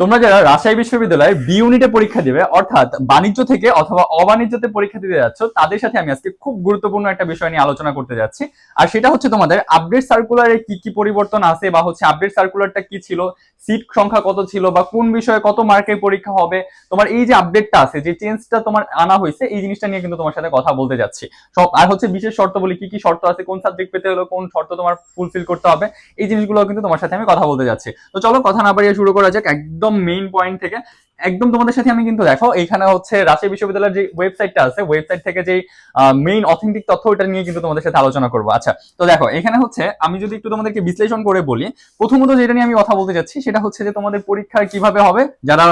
তোমরা যারা রাজশাহী বিশ্ববিদ্যালয়ে বি ইউনিটে পরীক্ষা দিবে, অর্থাৎ বাণিজ্য থেকে অথবা অবাণিজ্যতে পরীক্ষা দিতে যাচ্ছ, তাদের সাথে আমি আজকে খুব গুরুত্বপূর্ণ একটা বিষয় নিয়ে আলোচনা করতে যাচ্ছি। আর সেটা হচ্ছে তোমাদের আপডেট সার্কুলারে কি কি পরিবর্তন আছে বা হচ্ছে আপডেট সার্কুলারটা কি ছিল সিট সংখ্যা কত ছিল বা কোন বিষয়ে কত মার্কের পরীক্ষা হবে, তোমার এই যে আপডেটটা আছে, যে চেঞ্জটা তোমার আনা হয়েছে, এই জিনিসটা নিয়ে কিন্তু তোমার সাথে কথা বলতে যাচ্ছি। সব, আর হচ্ছে বিশেষ শর্ত বলি, কি কি শর্ত আছে, কোন সাবজেক্ট পেতে হলো কোন শর্ত তোমার ফুলফিল করতে হবে, এই জিনিসগুলো কিন্তু তোমার সাথে আমি কথা বলতে যাচ্ছি। তো চলো, কথা না বাড়িয়ে শুরু করা যাক, একদম মেইন পয়েন্ট থেকে একদম তোমাদের সাথে আমি কিন্তু দেখো এখানে হচ্ছে রাজশাহী বিশ্ববিদ্যালয়ের যে ওয়েবসাইটটা আছে ওয়েবসাইট থেকে যে মেইন অথেন্টিক তথ্য ওটা নিয়ে কিন্তু তোমাদের সাথে আলোচনা করব। আচ্ছা তো দেখো, এখানে হচ্ছে আমি যদি একটু তোমাদেরকে বিশ্লেষণ করে বলি, প্রথমত যেটা নিয়ে আমি কথা বলতে যাচ্ছি, সেটা হচ্ছে যে তোমাদের পরীক্ষা কীভাবে হবে, যারা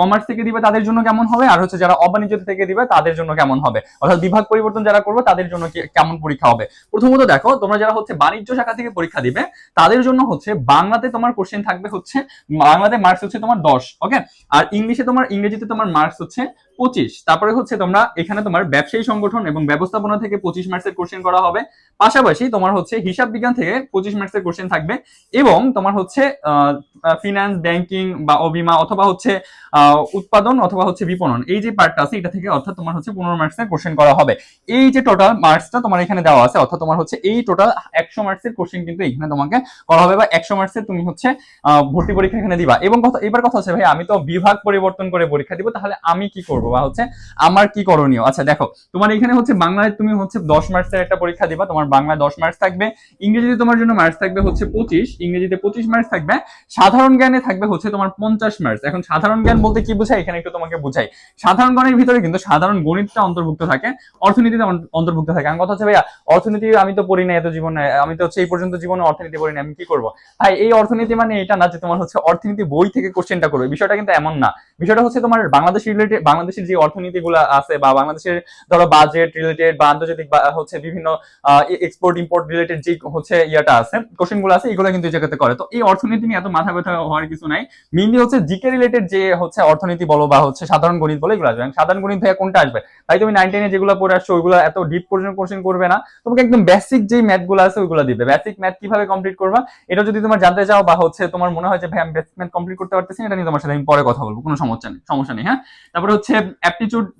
কমার্স থেকে দিবে তাদের জন্য কেমন হবে, আর হচ্ছে যারা অবাণিজ্য থেকে দিবে তাদের জন্য কেমন হবে। অর্থাৎ বিভাগ পরিবর্তন যারা করবে, তাদের জন্য কেমন পরীক্ষা হবে? প্রথমত দেখো, তোমরা যারা হচ্ছে বাণিজ্য শাখা থেকে পরীক্ষা দিবে, তাদের জন্য হচ্ছে বাংলাতে তোমার কোশ্চেন থাকবে হচ্ছে, বাংলাতে মার্কস হচ্ছে তোমার দশ ওকে আর ইংলিশে তোমার ইংরেজিতে তোমার মার্কস হচ্ছে পঁচিশ। তারপরে হচ্ছে তোমরা এখানে তোমার ব্যবসায়ী সংগঠন এবং ব্যবস্থাপনা থেকে পঁচিশ মার্কসের কোশ্চেন করা হবে। পাশাপাশি তোমার হচ্ছে হিসাব বিজ্ঞান থেকে পঁচিশ মার্কসের কোশ্চেন থাকবে এবং তোমার হচ্ছে ফিনান্স ব্যাংকিং বা অবিমা অথবা হচ্ছে উৎপাদন অথবা হচ্ছে বিপণন, এই যে পার্টটা আছে, এটা থেকে অর্থাৎ তোমার হচ্ছে পনেরো মার্কসের কোশ্চেন করা হবে। এই যে টোটাল মার্কসটা তোমার এখানে দেওয়া আছে, অর্থাৎ তোমার হচ্ছে এই টোটাল একশো মার্কসের কোশ্চেন কিন্তু এখানে তোমাকে করা হবে বা একশো মার্কসের তুমি হচ্ছে ভর্তি পরীক্ষা এখানে দিবা। এবং কথা, এবার কথা হচ্ছে, ভাই, আমি তো বিভাগ পরিবর্তন করে পরীক্ষা দিব, তাহলে আমি কি করব? বা হচ্ছে আমার কি করণীয়? আচ্ছা দেখো, তোমার এখানে হচ্ছে বাংলায় তুমি হচ্ছে দশ মার্কসের একটা পরীক্ষা দিবা, তোমার বাংলায় দশ মার্কস থাকবে, ইংরেজিতে তোমার জন্য মার্কস থাকবে হচ্ছে পঁচিশ, ইংরেজিতে পঁচিশ মার্কস থাকবে, সাধারণ জ্ঞানে থাকবে হচ্ছে তোমার পঞ্চাশ মার্কস। এখন সাধারণ জ্ঞান বলতে কি বোঝায় এখানে একটু তোমাকে বুঝাই। সাধারণ জ্ঞানের ভিতরে কিন্তু সাধারণ গণিতটা অন্তর্ভুক্ত থাকে, অর্থনীতিতে অন- অন্তর্ভুক্ত থাকে। আমার কথা হচ্ছে, ভাইয়া, অর্থনীতি আমি তো পড়ি না এত জীবনে, আমি তো হচ্ছে এই পর্যন্ত জীবনে অর্থনীতি পড়ি না আমি কি করব? ভাই, এই অর্থনীতি মানে এটা না যে তোমার হচ্ছে অর্থনীতি বই থেকে কোশ্চেনটা করবে, বিষয়টা কিন্তু এমন না। বিষয়টা হচ্ছে তোমার বাংলাদেশ রিলেটেড বাংলাদেশের যে অর্থনীতিগুলো আছে বা বাংলাদেশের ধরো বাজেট রিলেটেড বা আন্তর্জাতিক হচ্ছে বিভিন্ন এক্সপোর্ট ইম্পোর্ট রিলেটেড যে হচ্ছে ইয়াটা আছে কোশ্চেনগুলো আছে, এগুলো কিন্তু জায়গাতে করে। তো এই অর্থনীতি নিয়ে এত মাথা ব্যথা হওয়ার কিছু নাই। মেইনলি হচ্ছে জিকে রিলেটেড যে হচ্ছে অর্থনীতি বলো বা হচ্ছে সাধারণ গণিত বলো, এগুলো আসবে। সাধারণ গণিত ভাইয়া কোনটা আসবে? তাই তুমি নাইন টেনে যেগুলো পড়ে আসছো, ওইগুলো এত ডিপ পর্যন্ত কোশ্চেন করবে না। তোমাকে একদম বেসিক যে ম্যাথগুলো আছে, ওইগুলো দিবে। বেসিক ম্যাথ কীভাবে কমপ্লিট করবা, এটা যদি তোমার জানতে চাও বা হচ্ছে তোমার মনে হয় যে, ভাই, আমি বেসিক ম্যাথ কমপ্লিট করতে পারতেছি এটা নিয়ে তোমার সাথে আমি পরে কথা বলব। কোনো সমস্যা নেই সমস্যা নেই হ্যাঁ? তারপরে হচ্ছে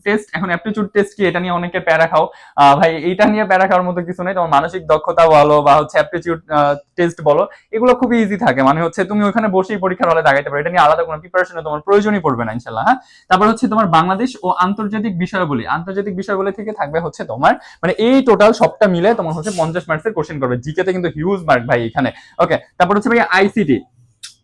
টেস্ট এখন টেস্ট কি? এটা নিয়ে অনেকে প্যারা খাও। ভাই নিয়ে প্যারা খাওয়ার মতো কিছু তোমার মানসিক দক্ষতা বলো বা হচ্ছে টেস্ট বলো, এগুলো খুবই ইজি থাকে। মানে হচ্ছে তুমি ওখানে বসেই পরীক্ষার হলে দাগাইতে পারো। এটা নিয়ে আলাদা কোনো প্রিপারেশনে তোমার প্রয়োজনই পড়বে না ইনশাল্লাহ হ্যাঁ? তারপর হচ্ছে তোমার বাংলাদেশ ও আন্তর্জাতিক বিষয়াবলী। আন্তর্জাতিক বিষয়াবলী থেকে থাকবে হচ্ছে তোমার মানে এই টোটাল সবটা মিলে তোমার হচ্ছে পঞ্চাশ মার্কসের কোশ্চেন করবে। জিকেতে কিন্তু হিউজ মার্ক ভাই এখানে। ওকে তারপর হচ্ছে ভাই আইসিটি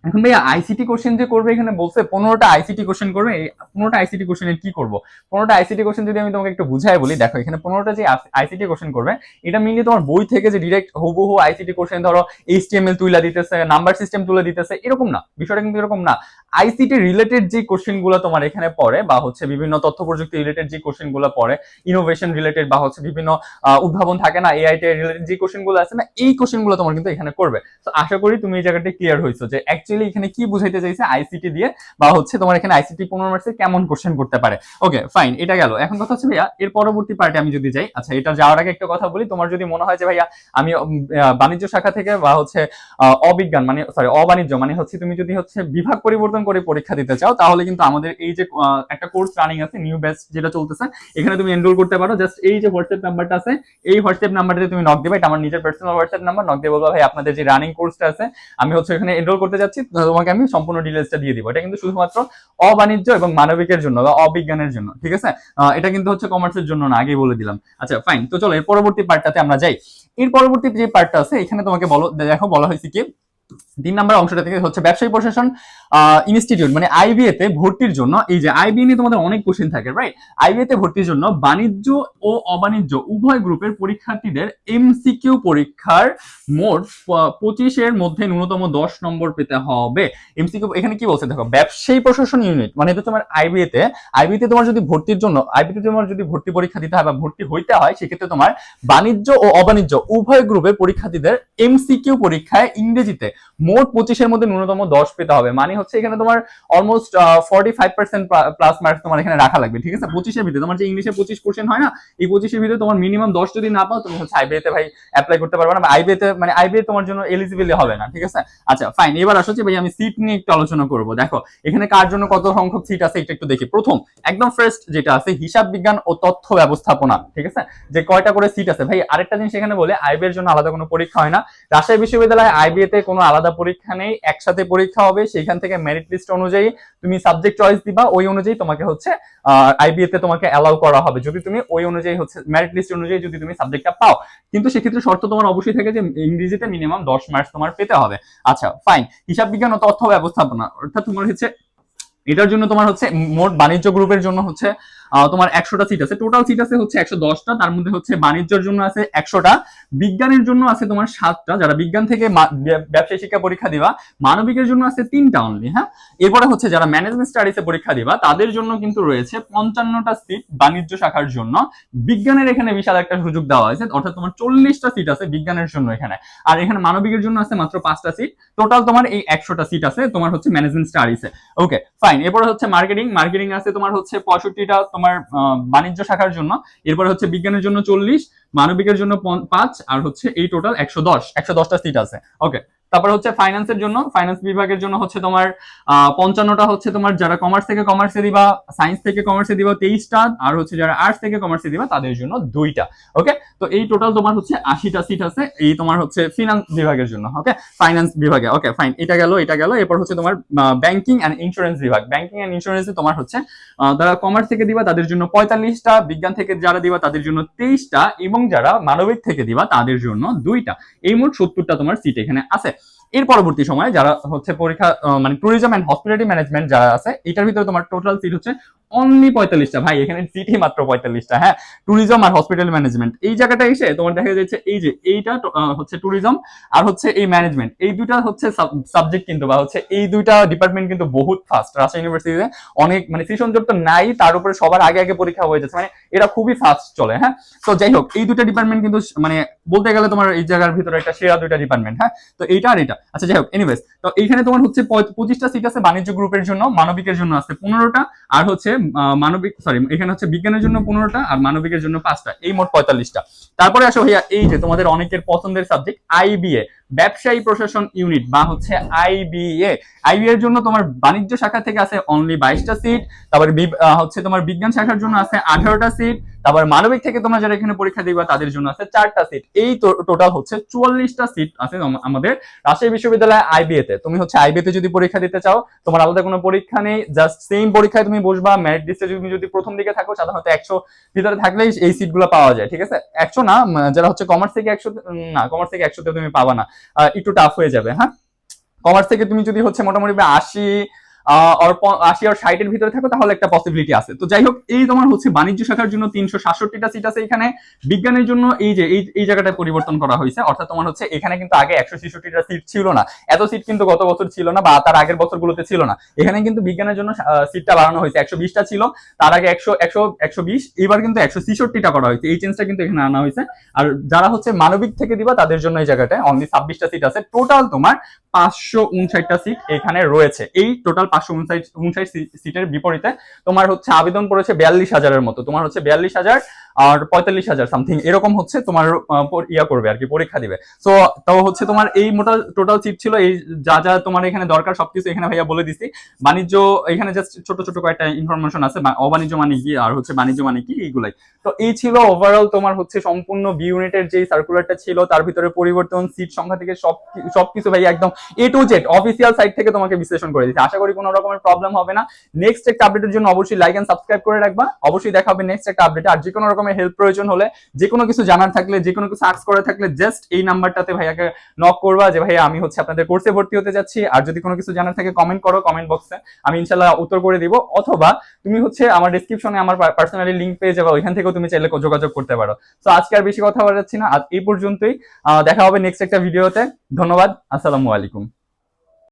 এখন ভাইয়া আইসিটি কোশ্চেন যে করবে এখানে বলছে পনেরোটা আইসিটি কোশ্চেন করবে, এই পনেরোটা আইসিটি কোশ্চেনের কি করব? পনেরোটা আইসিটি কোশ্চেন যদি আমি তোমাকে একটু বুঝাই বলি, দেখো এখানে পনেরোটা যে আইসিটি কোশ্চেন করবে, এটা মিনলি তোমার বই থেকে যে ডিরেক্ট হুবহু আইসিটি কোশ্চেন ধরো এইচটিএমএল তুলে দিতেছে নাম্বার সিস্টেম তুলে দিতেছে, এরকম না, বিষয়টা কিন্তু এরকম না। আইসিটি রিলেটেড যে কোশ্চেনগুলো তোমার এখানে পড়ে, বা হচ্ছে বিভিন্ন তথ্য প্রযুক্তি রিলেটেড যে কোশ্চেনগুলো পড়ে ইনোভেশন রিলেটেড বা হচ্ছে বিভিন্ন উদ্ভাবন থাকে না এআই রিলেটেড যে কোশ্চেনগুলো আছে না, এই কোশ্চেনগুলো তোমার কিন্তু এখানে করবে। তো আশা করি তুমি এই জায়গাটা ক্লিয়ার হয়েছো যে অ্যাকচুয়ালি এখানে কি বুঝাইতে চাইছে? আইসিটি দিয়ে বা হচ্ছে তোমার এখানে আইসিটি পনেরো মার্কসে কেমন কোশ্চেন করতে পারে? ওকে ফাইন এটা গেল। এখন কথা হচ্ছে ভাইয়া, এর পরবর্তী পার্টে আমি যদি যাই আচ্ছা এটা যাওয়ার আগে একটা কথা বলি, তোমার যদি মনে হয় যে ভাইয়া, আমি বাণিজ্য শাখা থেকে বা হচ্ছে অবিজ্ঞান মানে সরি অবাণিজ্য মানে হচ্ছে তুমি যদি হচ্ছে বিভাগ পরিবর্তন করে পরীক্ষা দিতে চাও, তাহলে কিন্তু আমাদের এই যে একটা কোর্স রানিং আছে নিউ ব্যাচ যেটা চলতেছে, এখানে তুমি এনরোল করতে পারো। জাস্ট এই যে হোয়াটসঅ্যাপ নাম্বারটা আছে, এই হোয়াটসঅ্যাপ নাম্বারটাতে তুমি নক দেবে। এটা আমার নিজের পার্সোনাল হোয়াটসঅ্যাপ নাম্বার নক দিয়ে বলব, ভাই, আপনাদের যে রানিং কোর্সটা আছে, আমি হচ্ছে এখানে এনরোল করতে যাচ্ছি। তোমাকে আমি সম্পূর্ণ ডিটেলসটা দিয়ে দিব। এটা কিন্তু শুধুমাত্র অবাণিজ্য এবং মানবিকের জন্য বা অবিজ্ঞানের জন্য, ঠিক আছে? এটা কিন্তু হচ্ছে কমার্সের জন্য না, আগেই বলে দিলাম। আচ্ছা ফাইন তো চলো, এর পরবর্তী পার্টটাতে আমরা যাই। এর পরবর্তী যে পার্টটা আছে, এখানে তোমাকে বলো, দেখো, বলা হয়েছে কি তিন নাম্বার অংশটা থেকে হচ্ছে ব্যবসায়ী প্রশাসন ইনস্টিটিউট মানে আইবিএ তে ভর্তির জন্য, এই যে আইবিএ নিয়ে তোমাদের অনেক কোশ্চেন থাকে রাইট আইবিএ তে ভর্তির জন্য বাণিজ্য ও অবাণিজ্য, উভয় গ্রুপের পরীক্ষার্থীদের এমসিকিউ পরীক্ষার মোট পঁচিশের মধ্যে ন্যূনতম দশ নম্বর পেতে হবে। এমসিকিউ এখানে কি বলছে? দেখো, ব্যবসায়ী প্রশাসন ইউনিট মানে এটা তোমার আইবিএ তে আইবিএ তে তোমার যদি ভর্তির জন্য আইবিএ তে তোমার যদি ভর্তি পরীক্ষা দিতে হয় বা ভর্তি হইতে হয়, সেক্ষেত্রে তোমার বাণিজ্য ও অবাণিজ্য, উভয় গ্রুপের পরীক্ষার্থীদের এমসিকিউ পরীক্ষায় ইংরেজিতে মোট পঁচিশের মধ্যে ন্যূনতম দশ পেতে হবে। মানে হচ্ছে এখানে তোমার almost forty five percent plus marks তোমার এখানে রাখা লাগবে, ঠিক আছে? পঁচিশের ভিতরে, তোমার যে ইংলিশে পঁচিশ কোশ্চেন হয় না, এই পঁচিশের ভিতরে তোমার মিনিমাম দশ যদি না পাও, তুমি হচ্ছে আইবিএতে ভাই অ্যাপ্লাই করতে পারবে না আইবিএতে মানে আইবিএ তোমার জন্য এলিজিবল হবে না, ঠিক আছে? আচ্ছা ফাইন এবার আসছে ভাই আমি সিট নিয়ে একটু আলোচনা করব। দেখো, এখানে কার জন্য কত সংখ্যক সিট আছে এটা একটু দেখি। প্রথম, একদম ফার্স্ট যেটা আছে, হিসাব বিজ্ঞান ও তথ্য ব্যবস্থাপনা, ঠিক আছে? যে কয়টা করে সিট আছে। ভাই, আরেকটা জিনিস এখানে বলে আইবি এর জন্য আলাদা কোনো পরীক্ষা হয় না। রাজশাহী বিশ্ববিদ্যালয়ে আইবিএ তে কোনো আলাদা পরীক্ষা নেই, একসাথে পরীক্ষা হবে সেখান থেকে মেরিট লিস্ট অনুযায়ী তুমি সাবজেক্ট চয়েস দিবা, ওই অনুযায়ী তোমাকে হচ্ছে আইবিএ তে তোমাকে অ্যালাউ করা হবে। যদি তুমি ওই অনুযায়ী হচ্ছে মেরিট লিস্ট অনুযায়ী যদি তুমি সাবজেক্টটা পাও, কিন্তু সেক্ষেত্রে শর্ত তোমার অবশ্যই থাকে যে ইংরেজিতে মিনিমাম দশ মার্কস তোমার পেতে হবে। আচ্ছা ফাইন হিসাব বিজ্ঞান ও তথ্য ব্যবস্থাপনা, অর্থাৎ তোমার হচ্ছে, এটার জন্য তোমার হচ্ছে মোট বাণিজ্য গ্রুপের জন্য হচ্ছে তোমার একশোটা সিট আছে। টোটাল সিট আছে হচ্ছে একশো দশটা, তার মধ্যে হচ্ছে বাণিজ্যের জন্য আছে একশোটা। বিজ্ঞানের জন্য আছে তোমার সাতটা। যারা বিজ্ঞান থেকে ব্যবসায়ী শিক্ষা পরীক্ষা দিবা, মানবিকের জন্য আছে তিনটা অনলি হ্যাঁ? এরপরে হচ্ছে যারা ম্যানেজমেন্ট স্টাডিজে পরীক্ষা দিবা, তাদের জন্য কিন্তু রয়েছে পঞ্চান্নটা সিট বাণিজ্য শাখার জন্য। বিজ্ঞানের এখানে বিশাল একটা সুযোগ দেওয়া হয়েছে, অর্থাৎ তোমার চল্লিশটা সিট আছে বিজ্ঞানের জন্য এখানে। আর এখানে মানবিকের জন্য আছে মাত্র পাঁচটা সিট টোটাল তোমার এই একশোটা সিট আছে তোমার হচ্ছে ম্যানেজমেন্ট স্টাডিজে ওকে ফাইন এরপরে হচ্ছে মার্কেটিং মার্কেটিং আছে তোমার হচ্ছে পঁয়ষট্টিটা, তোমার আহ, বাণিজ্য শাখার জন্য। এরপরে হচ্ছে বিজ্ঞানের জন্য চল্লিশ মানবিকের জন্য পাঁচ আর হচ্ছে এই টোটাল একশো দশ। একশো দশটা সিট আছে। ওকে তারপর হচ্ছে ফাইন্যান্সের জন্য ফাইন্যান্স বিভাগের জন্য হচ্ছে তোমার পঞ্চান্নটা হচ্ছে তোমার যারা কমার্স থেকে কমার্সে দিবা সায়েন্স থেকে কমার্সে দিবা তেইশটা, আর হচ্ছে যারা আর্টস থেকে কমার্সে দিবা তাদের জন্য দুইটা ওকে তো এই টোটাল তোমার হচ্ছে আশিটা সিট আছে, এই তোমার হচ্ছে ফিনান্স বিভাগের জন্য ওকে ফাইন্যান্স বিভাগে ওকে ফাইন এটা গেল এটা গেল, এরপর হচ্ছে তোমার ব্যাংকিং অ্যান্ড ইন্স্যুরেন্স বিভাগ ব্যাংকিং অ্যান্ড ইন্স্যুরেন্সে তোমার হচ্ছে যারা কমার্স থেকে দিবা তাদের জন্য পঁয়তাল্লিশটা, বিজ্ঞান থেকে যারা দিবা তাদের জন্য তেইশটা, এবং যারা মানবিক থেকে দিবা তাদের জন্য দুইটা, এই মোট সত্তরটা তোমার সিট এখানে আছে। এর পরবর্তী সময়ে যারা হচ্ছে পরীক্ষা মানে ট্যুরিজম অ্যান্ড হসপিটালিটি ম্যানেজমেন্ট যারা আছে, এটার ভিতরে তোমার টোটাল সিট হচ্ছে অনলি পঁয়তাল্লিশটা। ভাই, এখানে সিটই মাত্র পঁয়তাল্লিশটা হ্যাঁ? ট্যুরিজম আর হসপিটাল ম্যানেজমেন্ট এই জায়গাটা এসে তোমার দেখা যাচ্ছে এই যে এইটা হচ্ছে ট্যুরিজম আর হচ্ছে এই ম্যানেজমেন্ট এই দুইটা হচ্ছে সাবজেক্ট কিন্তু বা হচ্ছে এই দুইটা ডিপার্টমেন্ট কিন্তু বহুত ফাস্ট রাজশাহী ইউনিভার্সিটিতে অনেক মানে সেশন জব তো নাই, তার উপরে সবার আগে আগে পরীক্ষা হয়ে যাচ্ছে। মানে এরা খুবই ফাস্ট চলে হ্যাঁ? তো যাই হোক, এই দুইটা ডিপার্টমেন্ট কিন্তু মানে বলতে গেলে তোমার এই জায়গার ভিতরে একটা সেরা দুইটা ডিপার্টমেন্ট হ্যাঁ? তো এইটা আর এটা আচ্ছা যাই হোক এনিওয়েজ তো এইখানে তোমার হচ্ছে পঁচিশটা সিট আছে বাণিজ্য গ্রুপের জন্য, মানবিকের জন্য আছে পনেরোটা, আর হচ্ছে মানবিক সরি এখানে হচ্ছে বিজ্ঞানের জন্য পনেরোটা, আর মানবিকের জন্য পাঁচটা, এই মোট পঁয়তাল্লিশটা। তারপরে আসো ভাইয়া, এই যে তোমাদের অনেকের পছন্দের সাবজেক্ট আইবিএ ব্যবসায়ী প্রশাসন ইউনিট বা হচ্ছে আইবিএ আইবিএ এর জন্য তোমার বাণিজ্য শাখা থেকে আছে অনলি বাইশটা সিট তারপরে হচ্ছে তোমার বিজ্ঞান শাখার জন্য আছে আঠারোটা সিট তারপর মানবিক থেকে তোমরা যারা এখানে পরীক্ষা দিবা তাদের জন্য আছে চারটা সিট এই টোটাল হচ্ছে চুয়াল্লিশটা সিট আছে আম- আমাদের রাজশাহী বিশ্ববিদ্যালয় আইবিএ তে। তুমি হচ্ছে আইবিএ তে যদি পরীক্ষা দিতে চাও, তোমার আলাদা কোনো পরীক্ষা নেই জাস্ট সেম পরীক্ষায় তুমি বসবা মেরিট লিস্টে তুমি যদি প্রথম দিকে থাকো, সাধারণত একশো ভিতরে থাকলেই এই সিটগুলো পাওয়া যায়, ঠিক আছে? একশো না যারা হচ্ছে কমার্স থেকে একশো না কমার্স থেকে একশোতে তুমি পাবা না। একটু টাফ হয়ে যাবে হ্যাঁ? কমার্স থেকে তুমি যদি হচ্ছে মোটামুটি আশি আশি আর ষাটের ভিতরে থাকো, তাহলে একটা পসিবিলিটি আছে। তো যাই হোক, এই তোমার হচ্ছে বাণিজ্য শাখার জন্য তিনশো সাতষট্টিটা সিট আছে এখানে। বিজ্ঞানের জন্য এই যে, এই জায়গাটা পরিবর্তন করা হয়েছে। অর্থাৎ তোমার হচ্ছে এখানে কিন্তু আগে একশো ছেষট্টিটা সিট ছিল না। এত সিট কিন্তু গত বছর ছিল না বা তার আগের বছরগুলোতে ছিল না। এখানে কিন্তু বিজ্ঞানের জন্য সিটটা বাড়ানো হয়েছে। একশো বিশটা ছিল। তার আগে একশো একশো একশো বিশ, এবার কিন্তু একশো ছেষট্টিটা করা হয়েছে। এই চেঞ্জটা কিন্তু এখানে আনা হয়েছে। আর যারা হচ্ছে মানবিক থেকে দিবা, তাদের জন্য এই জায়গাটায় অনলি ছাব্বিশটা সিট আছে। টোটাল তোমার পাঁচশো উনষাটটা সিট এখানে রয়েছে। এই টোটাল পাঁচশো উনষাট উনষাট সিটের বিপরীতে তোমার হচ্ছে আবেদন করেছে বিয়াল্লিশ হাজারের মতো। তোমার হচ্ছে বিয়াল্লিশ হাজার আর পঁয়তাল্লিশ হাজার সামথিং এরকম হচ্ছে তোমার ইয়া করবে আর কি, পরীক্ষা দিবে। সো তাও হচ্ছে তোমার এই মোটা টোটাল সিট ছিল, এই যা যা তোমার এখানে দরকার, সবকিছু এখানে ভাইয়া বলে দিছি। বাণিজ্য, এখানে জাস্ট ছোট ছোট কয়েকটা ইনফরমেশন আছে অবাণিজ্য মানে কি, আর হচ্ছে বাণিজ্য মানে কি, এইগুলাই। তো এই ছিল ওভারঅল তোমার হচ্ছে সম্পূর্ণ বি ইউনিটের যে সার্কুলারটা ছিল, তার ভিতরে পরিবর্তন সিট সংখ্যা থেকে সব সবকিছু ভাই একদম A to Z official site থেকে তোমাকে বিশ্লেষণ করে দিচ্ছি আশা করি কোনো রকমের প্রবলেম হবে না। নেক্সট একটা আপডেটের জন্য অবশ্যই লাইক এন্ড সাবস্ক্রাইব করে রাখবা। অবশ্যই দেখা হবে নেক্সট একটা আপডেট আর যে কোনো রকমের হেল্প প্রয়োজন হলে যে কোনো কিছু জানার থাকলে যে কোনো কিছু সার্চ করে থাকলে জাস্ট এই নাম্বারটাতে ভাইয়াকে নক করবা যে, ভাইয়া, আমি হচ্ছে আপনাদের কোর্সে ভর্তি হতে যাচ্ছি। আর যদি কোনো কিছু জানার থাকে কমেন্ট করো কমেন্ট বক্সে আমি ইনশাল্লাহ উত্তর করে দিব। অথবা তুমি হচ্ছে আমার ডিসক্রিপশনে আমার পার্সোনালি লিঙ্ক পেয়ে যাবে। ওইখান থেকেও তুমি চাইলে যোগাযোগ করতে পারো। তো আজকে আর বেশি কথা বলাচ্ছি না। আজ এই পর্যন্তই। দেখা হবে নেক্সট একটা ভিডিওতে ধন্যবাদ। আসসালামু আলাইকুম।